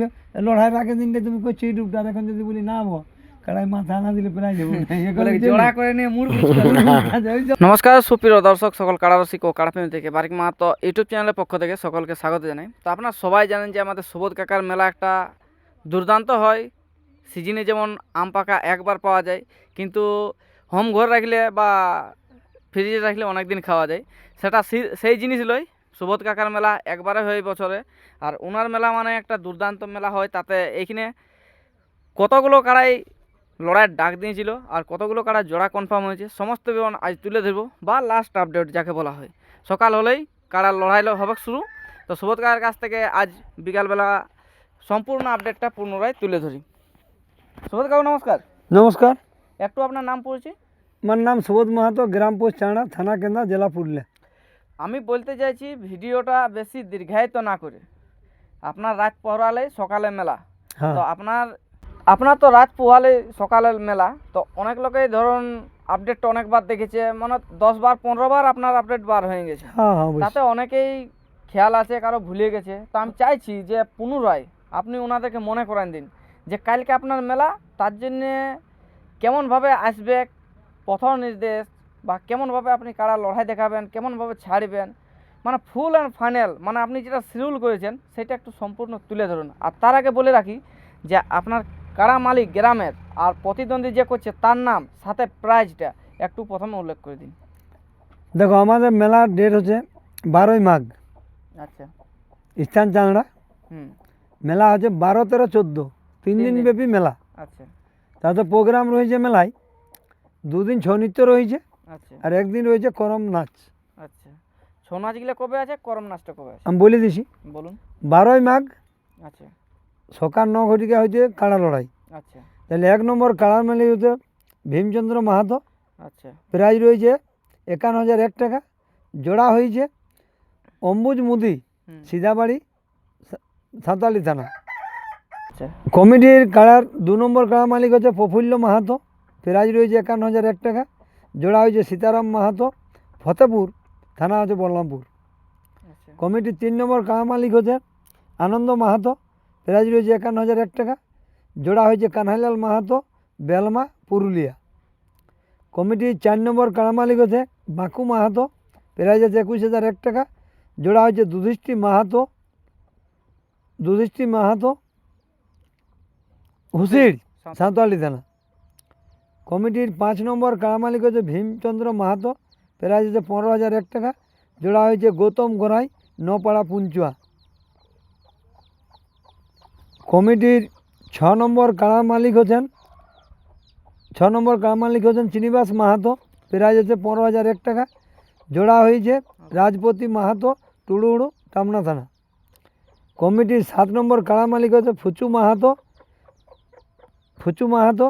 দেখবে লড়াই রাখে দিনটা তুমি করছ আর এখন যদি বলি না বো কাড়াই মাথা না দিলে প্রায় যাব জোড়া করে নিয়ে মুড় নমস্কার সুপ্রিয় দর্শক সকল কাড়ারসিক ও কাড়াপ্রেমী থেকে বারিক মাহাতো ইউটিউব চ্যানেলের পক্ষ থেকে সকলকে স্বাগত জানাই। তো আপনারা সবাই জানেন যে আমাদের সুবোধ কাকার মেলা একটা দুর্দান্ত হয়। সিজনে যেমন আম পাকা একবার পাওয়া যায় কিন্তু হোম ঘর রাখলে বা ফ্রিজে রাখলে অনেক দিন খাওয়া যায়। সেটা সেই জিনিস লই সুবোধ কাকার মেলা একবারে হয় বছরে। আর ওনার মেলা মানে একটা দুর্দান্ত মেলা হয় তাতে এইখানে কতগুলো কাড়াই লড়াইয়ের ডাক দিয়েছিল আর কতগুলো কাড়া জোড়া কনফার্ম হয়েছে সমস্ত বিবরণ আজ তুলে ধরবো বা লাস্ট আপডেট যাকে বলা হয়। সকাল হলেই কাড়া লড়াই হবে শুরু। তো সুবোধ কাকার কাছ থেকে আজ বিকালবেলা সম্পূর্ণ আপডেটটা পুনরায় তুলে ধরি। সুবোধ কাকু নমস্কার। নমস্কার। একটু আপনার নাম পড়েছি আমার নাম সুবোধ মাহাতো গ্রাম পোস্ট চাঁড়া থানা কেন্দ্র জেলা পুরুলিয়া। আমি বলতে চাইছি ভিডিওটা বেশি দীর্ঘায়িত না করে। আপনার রাত পহরালে সকালে মেলা। হ্যাঁ। তো আপনার আপনার তো রাত পোহালে সকালের মেলা। তো অনেক লোকেই ধরুন আপডেটটা অনেকবার দেখেছে মানে দশ বার পনেরো বার আপনার আপডেট বার হয়ে গেছে। হ্যাঁ হ্যাঁ। তাতে অনেকেই খেয়াল আছে কারও ভুলে গেছে। তো আমি চাইছি যে পুনরায় আপনি ওনাদেরকে মনে করেন দিন যে কালকে আপনার মেলা তার জন্যে কেমনভাবে আসবে পথ নির্দেশ বা কেমনভাবে আপনি কারা লড়াই দেখাবেন কেমনভাবে ছাড়বেন মানে ফুল অ্যান্ড ফাইনাল মানে আপনি যেটা শিডিউল করেছেন সেটা একটু সম্পূর্ণ তুলে ধরুন। আর তার আগে বলে রাখি যে আপনার কারা মালিক গ্রামের আর প্রতিদ্বন্দ্বী যে করছে তার নাম সাথে প্রাইজটা একটু প্রথমে উল্লেখ করে দিন। দেখো আমাদের মেলার ডেট হচ্ছে বারোই মাঘ। আচ্ছা। স্থান চাঁড়া হুম। মেলা হচ্ছে বারো তেরো চোদ্দ। তিন দিন। ব্যাপী মেলা। আচ্ছা। তাতে প্রোগ্রাম রয়েছে মেলায়। দুদিন ছৌ নৃত্য রয়েছে। আর একদিন রয়েছে করম নাচ। আচ্ছা। ছৌ নাচগুলো কবে আছে? করম নাচটা কবে আছে? আমি বলে দিছি। বলুন। বারোই মাঘ আচ্ছা। সকাল ন ঘটিকা হইতে কাড়া লড়াই। আচ্ছা। তাহলে এক নম্বর কাড়া মেলে হচ্ছে ভীমচন্দ্র মাহাতো। আচ্ছা। প্রাইজ রয়েছে একান্ন হাজার এক টাকা। জোড়া হয়েছে অম্বুজ মুদি সিধাবাড়ি সা- সাঁওতালি থানা। আচ্ছা। কমিটির কাড়ার দু নম্বর কাড়া মালিক হচ্ছে প্রফুল্ল মাহাতো। প্রাইজ রয়েছে একান্ন হাজার এক টাকা। জোড়া হয়েছে সীতারাম মাহাতো ফতেপুর থানা হচ্ছে বলরামপুর আচ্ছা। কমিটির তিন নম্বর কাড়া মালিক হচ্ছে আনন্দ মাহাতো প্রাইজ রয়েছে একান্ন হাজার এক টাকা। জোড়া হয়েছে কানহাইলাল মাহাতো বেলমা পুরুলিয়া। কমিটির চার নম্বর কাড়া মালিক হচ্ছে বাঁকু মাহাতো প্রাইজ আছে একুশ হাজার এক টাকা। জোড়া হয়েছে দুধিষ্টি মাহাতো দুধিষ্টি মাহাতো হুসির সাঁওতালি থানা। কমিটির পাঁচ নম্বর কাড়া মালিক হচ্ছে ভীমচন্দ্র মাহাতো। প্রাইজ আছে পনেরো হাজার এক টাকা। জোড়া হয়েছে গৌতম গোড়াই, নপাড়া পুঞ্চুয়া। কমিটির ছ নম্বর কাড়া মালিক হচ্ছেন, ছ নম্বর কাড়া মালিক হচ্ছেন শ্রীনিবাস মাহাতো। প্রাইজ আছে পনেরো হাজার এক টাকা। জোড়া হয়েছে রাজপতি মাহাতো টুড়ুড়ু টামনা থানা। কমিটির সাত নম্বর কাড়া মালিক হচ্ছে ফুচু মাহাতো। ফুচু মাহাতো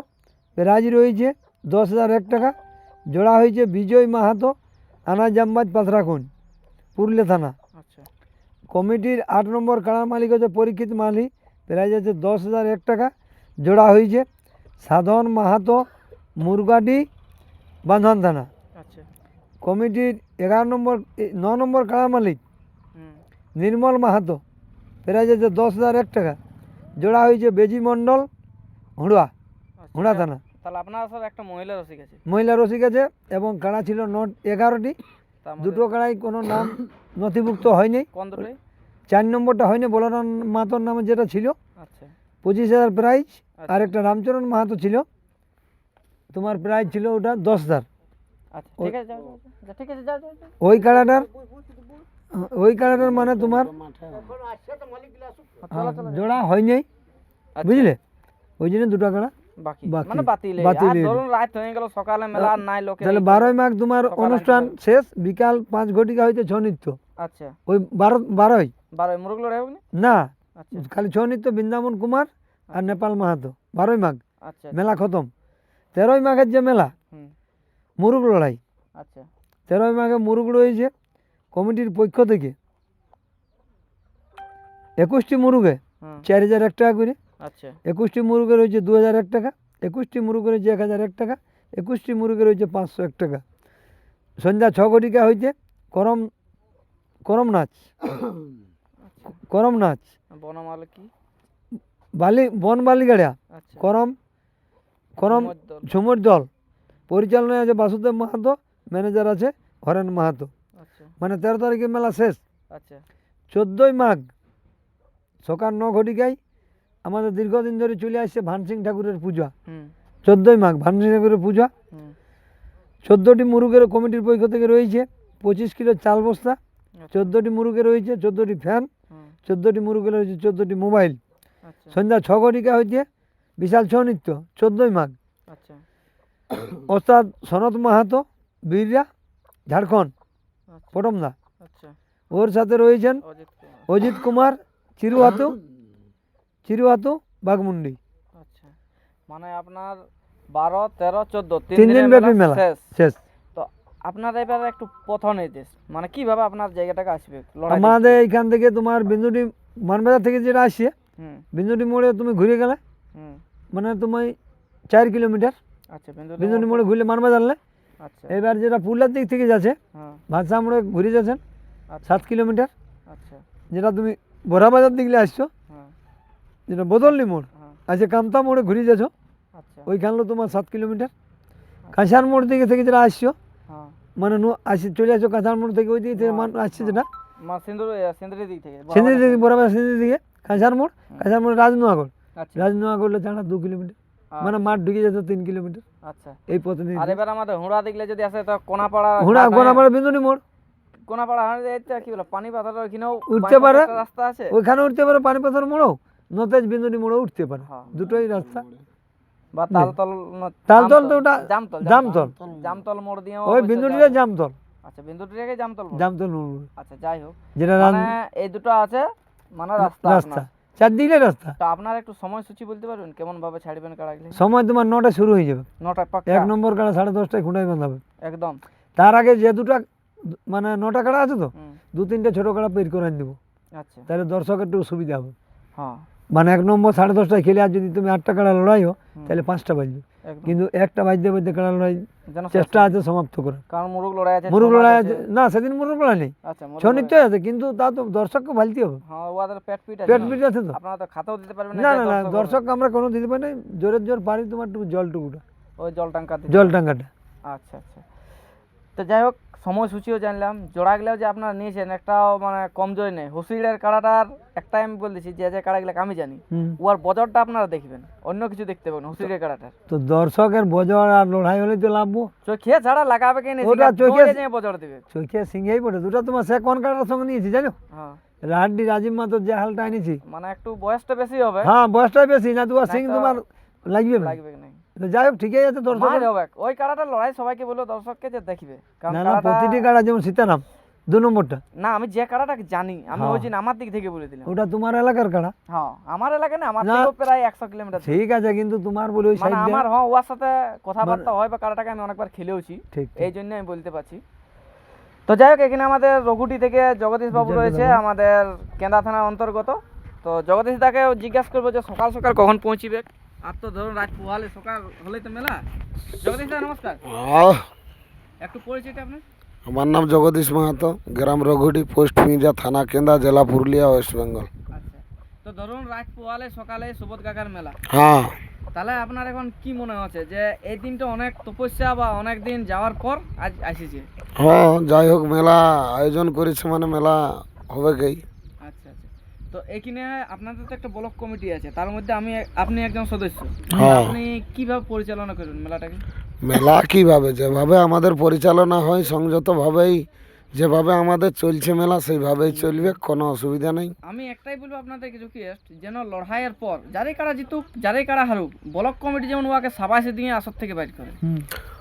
প্রাইজ রয়েছে দশ হাজার এক টাকা। জোড়া হয়েছে বিজয় মাহাতো আনা জাম্বাজ পাথরাখুন পুরুলিয়া থানা। আচ্ছা। কমিটির আট নম্বর কাড়ার মালিক হচ্ছে পরীক্ষিত মালি প্রাইজ আছে দশ হাজার এক টাকা। জোড়া হয়েছে সাধন মাহাতো মুরগাডি বান্ধন থানা। আচ্ছা। কমিটির এগারো নম্বর ন নম্বর কাড়া মালিক নির্মল মাহাতো প্রাইজ আছে দশ হাজার এক টাকা। জোড়া হয়েছে বেজি মণ্ডল হুড়া আচ্ছা। হুড়া থানা। তাহলে আপনার স্যার একটা মহিলা রসিক আছে। মহিলা রসিক আছে এবং কাড়া ছিল নোট এগারোটি। দুটো কাড়াই কোনো নাম নথিভুক্ত হয়নি। কোন দুটোই চার নম্বরটা হয়নি বলরাম মাহাতোর নামে যেটা ছিল। আচ্ছা। পঁচিশ হাজার প্রাইজ আচ্ছা। আর একটা রামচরণ মাহাতো ছিল। তোমার প্রাইজ ছিল ওটা দশ হাজার। আচ্ছা ঠিক আছে যাও যাও, যাও। যা, ঠিক আছে যাও যাও যাও। ওই কাড়াটার ওই কাড়াটার মানে তোমার চলো জোড়া হয়নি। আচ্ছা, বুঝলে? ওই জন্য দুটো কাড়া। মানে বাতিল বাতিল আর ধরুন রাত হয়ে গেল সকালে মেলা নাই লোকে তাহলে বারোই মাঘ তোমার অনুষ্ঠান শেষ বিকাল পাঁচ ঘটিকা হইতে ছৌ নৃত্য। আচ্ছা। ওই বারো বারোই? বারো মুরগ লড়াই না না। আচ্ছা। খালি ছৌ নৃত্য বৃন্দাবন কুমার আর নেপাল মাহাতো। বারোই মাঘ। আচ্ছা মেলা খতম। তেরোই মাঘের যে মেলা মুরুগ লড়াই। আচ্ছা। তেরোই মাঘে মুরুগ রয়েছে কমিটির পক্ষ থেকে। একুশটি মুরুগে চার হাজার এক টাকা করে। আচ্ছা। একুশটি মুরুগে রয়েছে দু হাজার এক টাকা একুশটি মুরুগে রয়েছে এক হাজার এক টাকা একুশটি মুরুগে রয়েছে পাঁচশো এক টাকা। সন্ধ্যা ছ ঘটিকা হইতে করম করম নাচ। করম নাচ। বনমাল কি? বালি বন বালিগাড়া আচ্ছা। করম করম ঝুমুর দল। পরিচালনায় আছে বাসুদেব মাহাতো ম্যানেজার আছে হরেন মাহাতো। আচ্ছা। মানে তেরো তারিখে মেলা শেষ। আচ্ছা। চোদ্দোই মাঘ সকাল ন ঘটিকায় আমাদের দীর্ঘদিন ধরে চলে আসছে ভানসিং ঠাকুরের পূজা। চোদ্দই মাঘ ভানসিং ঠাকুরের পূজা। চোদ্দোটি মুরুগের কমিটির পক্ষ থেকে রয়েছে পঁচিশ কিলো চাল বস্তা আচ্ছা। চোদ্দোটি মুরুগে রয়েছে চোদ্দোটি ফ্যান চোদ্দোটি মুরুগে রয়েছে চোদ্দোটি মোবাইল। আচ্ছা। সন্ধ্যা ছ ঘটিকা হইতে বিশাল ছৌ নৃত্য চোদ্দোই মাঘ। আচ্ছা। ওস্তাদ সনত মাহাতো বীররা ঝাড়খণ্ড পটমদা। ওর সাথে রয়েছেন অজিত কুমার চিরুহাতু চিরুহাতু বাঘমুন্ডি। আচ্ছা। মানে আপনার বারো তেরো চোদ্দ তিন দিন ব্যাপী মেলা। শেষ। তো আপনার এবার একটু পথ নির্দেশ মানে কীভাবে আপনার জায়গাটাকে আসবে? আমাদের এইখান থেকে তোমার বিন্দুটি মানবাজার থেকে যেটা আসছে বিন্দুটি মোড়ে তুমি ঘুরে গেলে মানে তুমি চার কিলোমিটার আচ্ছা বিন্দু বিন্দুটি মোড়ে ঘুরলে মানবাজার লে। আচ্ছা। এবার যেটা পুরলার দিক থেকে যাচ্ছে হ্যাঁ। ভাষা মোড়ে ঘুরে যাচ্ছেন আচ্ছা। সাত কিলোমিটার। আচ্ছা। যেটা তুমি বড়াবাজার দিকলে আসছো যেটা বদললি মোড়। হ্যাঁ। আছে কামতা মোড়ে ঘুরে যাচ্ছ? আচ্ছা। ওইখানলো তোমার সাত কিলোমিটার। কাঁচার মোড় দিকে থেকে যেটা আসছো হ্যাঁ। মানে আসি চলে আসছো কাঁচার মোড় থেকে ওই দিকে থেকে মান আসছে যেটা? মা দিক থেকে বরাবর দিকে দিকে। কাঁচার মোড় কাঁচার মোড় রাজনুয়াগড় আচ্ছা। দু কিলোমিটার। মানে মাঠ ঢুকে যেত তিন কিলোমিটার। আচ্ছা। এই পথে নিয়ে আর এবার আমাদের হুড়া দেখলে যদি আসে তো কোনাপাড়া ঘোড়া গোনাপাড়া বিন্দুনি মোড়। কোনাপাড়া হাঁড়ি কি বলে পানি উঠতে পারে। রাস্তা আছে? ওইখানে উঠতে পারে পানি পাথর মোড়ও। নতেজ বিন্দুনি মোড়ও উঠতে পারে। হ্যাঁ। দুটোই রাস্তা। বা তালতল ন- তালতল তো ওটা জামতল জামতল। জামতল। মোড় দিয়েও ওই বিন্দুটিটা জামতল। আচ্ছা বিন্দুটিটাকে জামতল জামতল মোড়। আচ্ছা যাই হোক। যেটা মানে এই দুটো আছে মানে রাস্তা রাস্তা। চারদিকে রাস্তা। তো আপনার একটু সময়সূচি বলতে পারবেন? কেমন ভাবে ছাড়বেন কাড়াগুলি সময় তোমার নটা শুরু হয়ে যাবে। পাক্কা। এক নম্বর কাড়া সাড়ে দশটায় খুঁটাই বাঁধাবে একদম। তার আগে যে দুটা মানে নটা কাড়া আছে তো দু তিনটে ছোটো কাড়া বের করে দেবো। আচ্ছা। তাহলে দর্শকের একটু সুবিধা হবে। হ্যাঁ। মানে এক নম্বর সাড়ে দশটায় খেলে আর যদি তুমি আটটা কাড়া লড়াই হো তাহলে পাঁচটা বাজবে। কিন্তু একটা বাজতে বাজতে কাড়া লড়াই চেষ্টা আছে সমাপ্ত করার। কারণ মুরুগ লড়াই আছে মুরুগ লড়াই আছে। আছে। না সেদিন মুরুগ লড়াই নেই। আচ্ছা ছ। নিশ্চয় আছে কিন্তু তা তো দর্শককে ভালতে হবে। হ্যাঁ পেট পিট আছে। তো। আপনারা তো খাতেও দিতে পারবেন না না না দর্শক আমরা কোনো দিতে পারি না। জোরের জোর পারি তোমার জলটুকুটা। ওই জল টাঙ্কা জল টাঙ্গাটা আচ্ছা আচ্ছা। তো যাই হোক সময়সূচিও জানলাম জোড়াগুলো যে আপনারা নিয়েছেন একটাও মানে কমজোরি নেই। হুসিডের কাড়াটার একটাই আমি বলে দিচ্ছি যে যে কাড়াগুলো আমি জানি ওর বজরটা আপনারা দেখবেন অন্য কিছু দেখতে পাবেন হুসিডের কাড়াটার। তো দর্শকের বজর আর লড়াই হলে তো লাভবো চোখে ছাড়া লাগাবে কেন ওটা চোখে- বজর দিবে। চোখে সিংহেই পড়ে দুটা তোমার সে কোন কাটার সঙ্গে নিয়েছি জানো? হ্যাঁ। রাহাড্ডি রাজীব মাতর যে হালটা এনেছি। মানে একটু বয়সটা বেশি হবে। হ্যাঁ বয়সটা বেশি না তোমার সিং তোমার লাগবে না। লাগবে না। যাই হোক ঠিকই আছে দর্শক ওই লড়াই সবাইকে দর্শককে যে দেখবে। না না প্রতিটি কাড়া যেমন সীতারাম দু নম্বরটা। না আমি যে জানি আমি হ্যাঁ। ওই দিন আমার দিক থেকে বলে দিলাম। ওটা তোমার এলাকার কাড়া। হ্যাঁ আমার এলাকা না আমার। প্রায় একশো কিলোমিটার ঠিক আছে কিন্তু তোমার বলে ওই মানে সাইড আমার হ্যাঁ ওর সাথে কথাবার্তা হয় বা আমি অনেকবার খেলেওছি। এই জন্য আমি বলতে পারছি। তো যাই হোক এখানে আমাদের রঘুটি থেকে জগদীশ বাবু রয়েছে আমাদের কেন্দা থানার অন্তর্গত। তো জগদীশ দাকে জিজ্ঞাসা করব যে সকাল সকাল কখন পৌঁছিবে? আর তো ধরুন রাত পোহালে সকাল হলেই তো মেলা। জগদীশ দা নমস্কার। একটু পরিচয়টা আপনার? আমার নাম জগদীশ মাহাতো গ্রাম রঘুটি পোস্ট মির্জা থানা কেন্দা জেলা পুরুলিয়া ওয়েস্ট বেঙ্গল। আচ্ছা। তো ধরুন রাত পোহালে সকালে সুবোধ কাকার মেলা। হ্যাঁ। তাহলে আপনার এখন কি মনে হচ্ছে যে এই দিনটা অনেক তপস্যা বা অনেক দিন যাওয়ার পর আজ আসিছে? হ্যাঁ যাই হোক মেলা আয়োজন করেছে মানে মেলা হবে গেই আচ্ছা তো এখানে আপনাদের তো একটা ব্লক কমিটি আছে তার মধ্যে আমি আপনি একজন সদস্য। হ্যাঁ। আপনি কীভাবে পরিচালনা করবেন মেলাটাকে? মেলা কীভাবে? যেভাবে আমাদের পরিচালনা হয় সংযতভাবেই যেভাবে আমাদের চলছে মেলা সেইভাবেই চলবে কোনো অসুবিধা নেই। আমি একটাই বলব আপনাদের কিছু রিকোয়েস্ট যেন লড়াইয়ের পর যারাই কারা জিতুক যারাই কারা হারুক ব্লক কমিটি যেমন উহাকে সাবাসে দিয়ে আসর থেকে বাইর করে।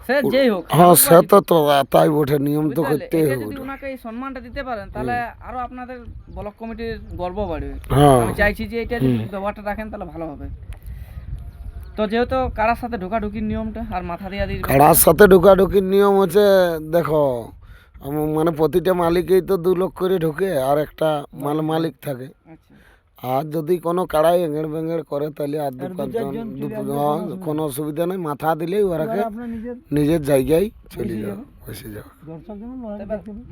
সে যেই হোক হ্যাঁ সে তো তো তাই বটে নিয়ম তো করতেই হবে যদি ওনাকে এই সম্মানটা দিতে পারেন তাহলে আরও আপনাদের ব্লক কমিটির গর্ব বাড়বে। হ্যাঁ। আমি চাইছি যে এটা যদি ব্যবহারটা রাখেন তাহলে ভালো হবে। তো যেহেতু কারার সাথে ঢোকাঢুকির নিয়মটা আর মাথা দিয়া দিয়ে কাড়ার সাথে ঢুকাঢুকির নিয়ম হচ্ছে দেখো মানে প্রতিটা মালিকেই তো দু লক্ষ করে ঢুকে আর একটা মাল মালিক থাকে। আচ্ছা। আর যদি কোনো কাড়াই এঙেড় বেঙেড় করে তাহলে আর দু পাঁচজন কোনো অসুবিধা নেই। মাথা দিলেই ওরাকে নিজের জায়গায় চলে যাও যাবে। বসে যাও।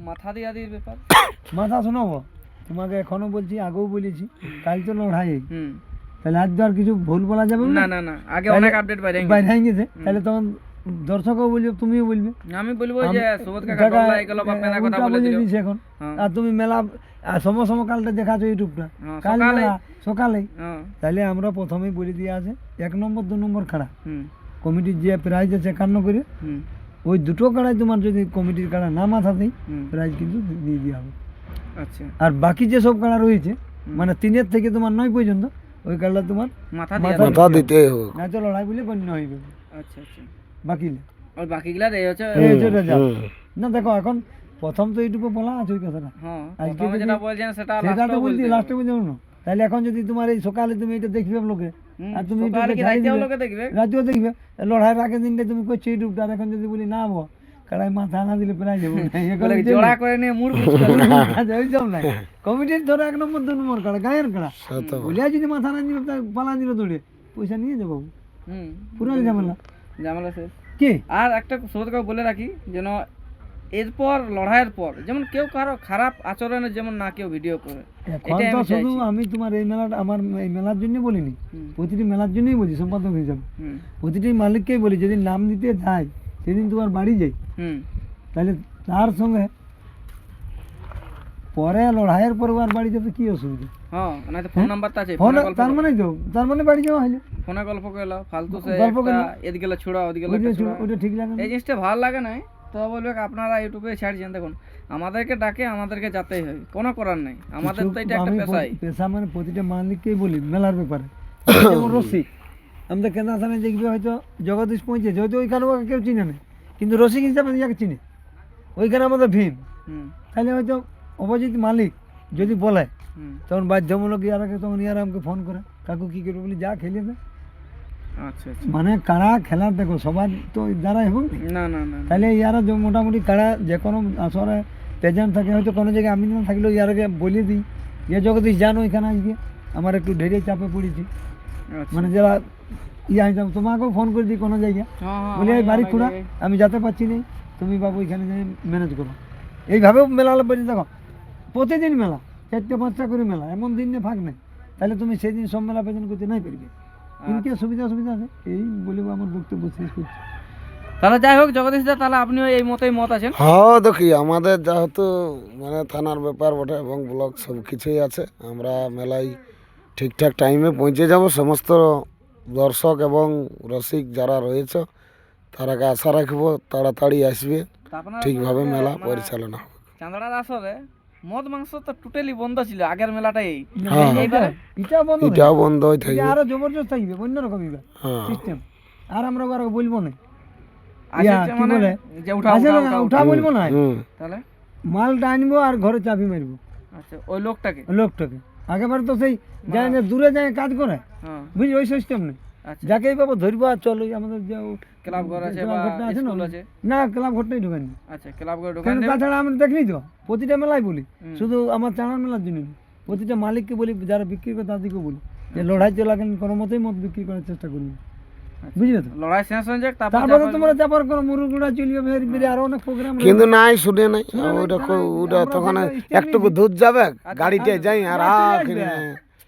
মাথা দিয়া দিয়ে ব্যাপার। মাথা শোনাবো? তোমাকে এখনও বলছি আগেও বলেছি কাল তো লড়াই। তাহলে আজ তো আর কিছু ভুল বলা যাবে না? না না না আগে অনেক আপডেট বাইরে বাইরে গেছে। তাহলে তখন দর্শকও বলবে তুমিও বলবে। আমি বলব যে সুবোধ কাকা বা কথা বলে দিল। এখন। হ্যাঁ। আর তুমি মেলা কালটা দেখাছো ইউটিউবটা। হ্যাঁ, কাল মেলা সকালে। হ্যাঁ। তাহলে আমরা প্রথমেই বলে দিয়ে আছে এক নম্বর দু নম্বর খাড়া। কমিটির যে প্রাইজ আছে একান্ন করে ওই দুটো কাড়ায় তোমার যদি কমিটির কাড়া না মাথা দেয় প্রাইজ কিন্তু দিয়ে দেওয়া হবে। আচ্ছা। আর বাকি যে সব কাড়া রয়েছে মানে তিনের থেকে তোমার নয় পর্যন্ত ওই কাড়া তোমার মাথা মাথা দিতেই হোক ম্যাচ লড়াই বলে গণ্য হইবে আচ্ছা আচ্ছা। বাকি? ওই বাকিগুলা এই হচ্ছে এই হচ্ছে। result। না দেখো এখন প্রথম তো এইটুকু বলা আছে ওই কথাটা। হ্যাঁ আজকে যেটা বলছেন সেটা সেটা তো বলছি। লাস্টে বুঝে না তাহলে এখন যদি তোমার এই সকালে তুমি এটা দেখবে লোকে আর তুমি রাতেও দেখবে। লড়াইয়ের আগের দিনটা তুমি করছ ইউটিউবটা আর এখন যদি বলি না বো কাড়াই মাথা না দিলে প্রায় যাব। না। জোড়া করে নিয়ে মুড় ওইসব নাই। কমিটির ধরো এক নম্বর দু নম্বর কাড়া গায়ের কাড়া। বলিয়া যদি মাথা না দিবে পালা দিল দৌড়ে। পয়সা নিয়ে যাব। হুম। পুরো ঝামেলা। ঝামেলা শেষ। কি? আর একটা বলে রাখি যেন এরপর লড়াইয়ের পর যেমন কেউ কারও খারাপ আচরণের যেমন না কেউ ভিডিও করে এখন তো আমি শুধু আমি তোমার এই মেলাটা আমার এই মেলার জন্য বলিনি প্রতিটি মেলার জন্যই বলছি সম্পাদক হিসাবে। প্রতিটি মালিককেই বলি যেদিন নাম দিতে যায় সেদিন তোমার বাড়ি যাই। তাহলে তার সঙ্গে পরে লড়াইয়ের পর আর বাড়ি যেতে কি অসুবিধা? হ্যাঁ না তো ফোন নাম্বারটা আছে ফোন তার মানে তো তার মানে বাড়ি যাওয়া হইলে ফোনে গল্প করল ফালতু সে গল্প করল। এদিকে ছুড়া ওদিকে ওইটা গেলে ছিল- ঠিক লাগে না। এই জিনিসটা ভালো লাগে না তো বলবে আপনারা ইউটিউবে ছাড়ছেন দেখুন আমাদেরকে ডাকে আমাদেরকে যেতেই হয় কোনো করার নাই। আমাদের তো এটা একটা পেশাই। পেশা মানে প্রতিটা মালিককেই বলি মেলার ব্যাপারে। যেমন রসিক আমাদের কেন্দ্র থানায় দেখবে হয়তো জগদীশ পৌঁছেছে হয়তো ওইখানে ওকে কেউ চিনে না। কিন্তু রসিক হিসাবে যাকে চিনে। ওইখানে আমাদের ভীম। হুম। তাহলে হয়তো অপোজিট মালিক যদি বলে তখন বাধ্যমূলক ইয়ারাকে তখন ইয়ারা আমাকে ফোন করে। কাকু কী করবে বলি যা খেলে আচ্ছা আচ্ছা। মানে কারা খেলার দেখো সবার তো দ্বারা এবং না না না তাহলে ইয়ারা যে মোটামুটি কারা যে কোনো আসরে প্রেজেন্ট থাকে হয়তো কোনো জায়গায় আমি না থাকলেও ইয়ারাকে বলে দিই। যে জগদীশ জানো এখানে আজকে আমার একটু ঢেরে চাপে পড়েছি। আচ্ছা। মানে যারা ইয়া হিসাবে তোমাকেও ফোন করে দিই কোনো জায়গায়। হ্যাঁ হ্যাঁ বলি এই বাড়ি খুঁড়া আমি যেতে পারছি না। তুমি বাবু এখানে ম্যানেজ করো। এইভাবেও মেলা বলি দেখো। প্রতিদিন মেলা চারটে পাঁচটা করে মেলা এমন দিন নিয়ে ফাঁক নেই তাহলে তুমি সেদিন সব মেলা প্রেজেন্ট করতে নাই পারবে। ইনকে সুবিধা সুবিধা আছে? এই বলব আমার বক্তব্য শেষ করছি। তাহলে যাই হোক জগদীশ দা তাহলে আপনিও এই মতোই মত আছেন? হ্যাঁ দেখি আমাদের যেহেতু মানে থানার ব্যাপার বটে এবং ব্লক সব কিছুই আছে আমরা মেলায় ঠিকঠাক টাইমে পৌঁছে যাব। সমস্ত দর্শক এবং রসিক যারা রয়েছে তারাকে আশা রাখব তাড়াতাড়ি আসবে। ঠিকভাবে মেলা মানে পরিচালনা হবে। আসরে মদ মাংস তো টোটালি বন্ধ ছিল আগের মেলাটাই। হ্যাঁ। এটা বন্ধ। এটাও বন্ধ হয়ে এটা থাকবে। আরও জবরদস্ত থাকবে অন্যরকম এবার হ্যাঁ। সিস্টেম আর আমরা আর বলব না। মানে বলে? যে উঠা উঠা উঠা উঠা। বলব না। তাহলে? মালটা আনব আর ঘরে চাবি মারবো। আচ্ছা ওই লোকটাকে? লোকটাকে। আগেবার তো সেই যায় না দূরে যায় কাজ করে। হ্যাঁ। বুঝলি ওই সিস্টেম নেই আচ্ছা যাকেই পাবো ধরবো আর চলো আমাদের যে ক্লাব ঘর আছে বা আছে না? স্কুল আছে? না ক্লাব ঘরটাই ঢোকানি আচ্ছা ক্লাব ঘর কেন তাছাড়া আমরা তো প্রতিটা মেলায় বলি। শুধু আমার চানার মেলার জন্য প্রতিটা মালিককে বলি যারা বিক্রি করে তাদেরকে বলি। যে লড়াই চলাকালীন কোনো মতেই মদ বিক্রি করার চেষ্টা করবি আচ্ছা। বুঝলে তো? লড়াই শেষ হয়ে যাক তারপরে তোমরা চাপার করো মুরুগুড়া বেরিয়ে আরও অনেক প্রোগ্রাম কিন্তু নাই শুনে নাই। ওটা ওটা তখন একটুকু। দুধ যাবে আচ্ছা, গাড়িতে যাই আর আখের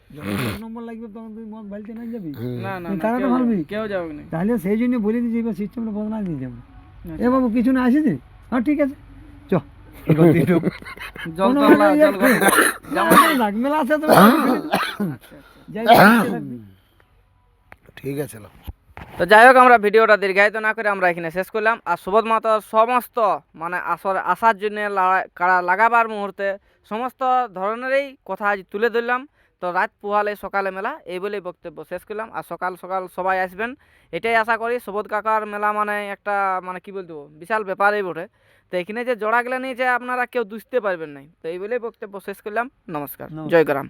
যখন এক নম্বর লাগবে তখন তুই মদ যাবি? না না কেউ- ভালবি? কেউ যাবে না। তাহলে সেই জন্য বলে দিয়েছি এবার সিস্টেমটা বদলা দিয়ে যাব আচ্ছা। এ বাবু কিছু না আসিস হ্যাঁ ঠিক আছে। চ। মানে আচ্ছা, হোক, ঠিক আছে তো যাই হোক আমরা ভিডিওটা দীর্ঘায়িত না করে আমরা এখানে শেষ করলাম। আর সুবোধ মাতার সমস্ত মানে আসর আসার জন্য লাগাবার মুহূর্তে সমস্ত ধরনেরই কথা আজ তুলে ধরলাম। তো রাত পোহালে সকালে মেলা এই বলেই বক্তব্য শেষ করলাম। আর সকাল সকাল সবাই আসবেন এটাই আশা করি। সুবোধ কাকার মেলা মানে একটা মানে কি বলতে বিশাল ব্যাপারই বটে। তো এখানে যে জড়া নিয়ে যে আপনারা কেউ দুষতে পারবেন নাই তো এই বলেই বক্তব্য শেষ করলাম। নমস্কার। নমস্কার। জয় গ্রাম।